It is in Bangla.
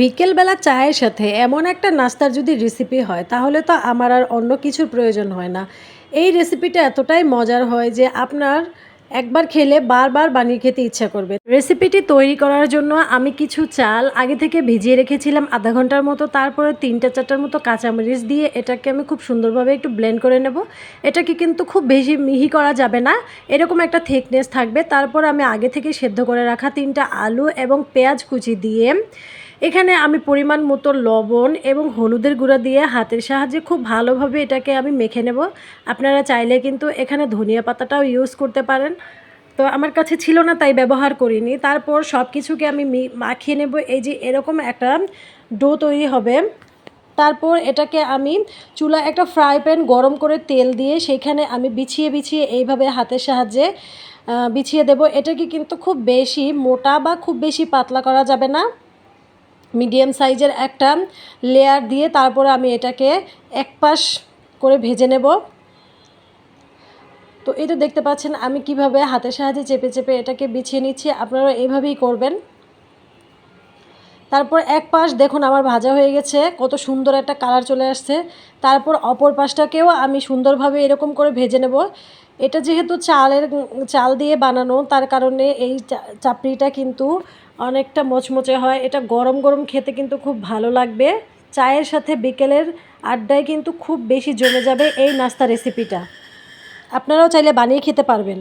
বিকেলবেলা চায়ের সাথে এমন একটা নাস্তার যদি রেসিপি হয়, তাহলে তো আমার আর অন্য কিছুর প্রয়োজন হয় না। এই রেসিপিটা এতটাই মজার হয় যে আপনার একবার খেলে বারবার বানিয়ে খেতে ইচ্ছা করবে। রেসিপিটি তৈরি করার জন্য আমি কিছু চাল আগে থেকে ভিজিয়ে রেখেছিলাম আধা ঘণ্টার মতো, তারপরে তিনটা চারটার মতো কাঁচামরিচ দিয়ে এটাকে আমি খুব সুন্দরভাবে একটু ব্লেন্ড করে নেব। এটাকে কিন্তু খুব বেশি মিহি করা যাবে না, এরকম একটা থিকনেস থাকবে। তারপর আমি আগে থেকে সেদ্ধ করে রাখা তিনটা আলু এবং পেঁয়াজ কুচি দিয়ে এখানে আমি পরিমাণ মতো লবণ এবং হলুদের গুঁড়া দিয়ে হাতের সাহায্যে খুব ভালোভাবে এটাকে আমি মেখে নেব। আপনারা চাইলে কিন্তু এখানে ধনিয়া পাতাটাও ইউজ করতে পারেন। তো আমার কাছে ছিল না, তাই ব্যবহার করিনি। তারপর সব কিছুকে আমি মাখিয়ে নেব। এই যে এরকম একটা ডো তৈরি হবে। তারপর এটাকে আমি চুলা, একটা ফ্রাই প্যান গরম করে তেল দিয়ে সেখানে আমি বিছিয়ে বিছিয়ে এইভাবে হাতের সাহায্যে বিছিয়ে দেব। এটাকে কিন্তু খুব বেশি মোটা বা খুব বেশি পাতলা করা যাবে না। মিডিয়াম সাইজের একটা লেয়ার দিয়ে তারপরে আমি এটাকে এক পাশ করে ভেজে নেব। তো এই তো দেখতে পাচ্ছেন, আমি কীভাবে হাতের সাহায্যে চেপে চেপে এটাকে বিছিয়ে নিচ্ছি আপনারা এইভাবেই করবেন। তারপর এক পাশ দেখুন আমার ভাজা হয়ে গেছে, কত সুন্দর একটা কালার চলে আসছে। তারপর অপর পাশটাকেও আমি সুন্দরভাবে এরকম করে ভেজে নেব। এটা যেহেতু চালের, চাল দিয়ে বানানো, তার কারণে এই চাপড়িটা কিন্তু অনেকটা মচমচে হয়। এটা গরম গরম খেতে কিন্তু খুব ভালো লাগবে। চায়ের সাথে বিকেলের আড্ডায় কিন্তু খুব বেশি জমে যাবে এই নাস্তা রেসিপিটা আপনারাও চাইলে বানিয়ে খেতে পারবেন।